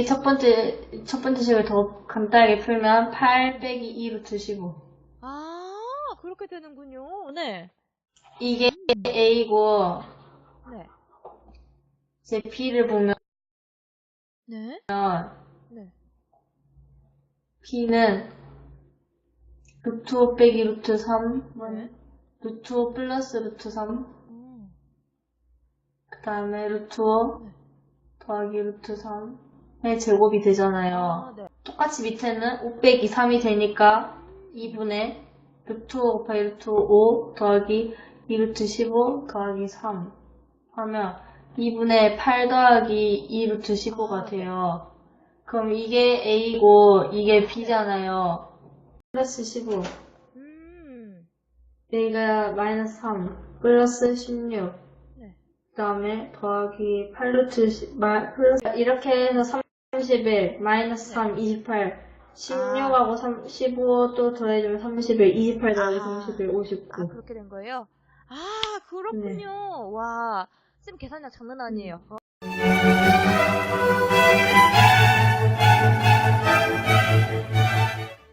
이게 첫 번째, 첫 번째 식을 더 간단하게 풀면 8 빼기 2 루트 15. 아, 그렇게 되는군요. 네. 이게 A고, 네. 이제 B를 보면, 네. 네. B는 루트 5 빼기 루트 3, 네. 루트 5 플러스 루트 3, 음. 그 다음에 루트 5 네. 더하기 루트 3의 제곱이 되잖아요. 아, 네. 똑같이 밑에는 5 빼기 3이 되니까 2분의 루트 5 곱하기 루트 5 더하기 2 루트 15 더하기 3 하면 2분의 8 더하기 2 루트 15가 아, 네. 돼요. 그럼 이게 A고 이게 B잖아요. 플러스 15 음. A가 마이너스 3 플러스 16 네. 그 다음에 더하기 8 루트 10, 마, 플러스 이렇게 해서 31 마이너스 3 28 16하고 3, 15또 더해주면 31 28 더하기 아. 31 아, 59 그렇게 된 거예요? 아, 그렇군요. 와, 쌤 계산량 장난 아니에요. 와.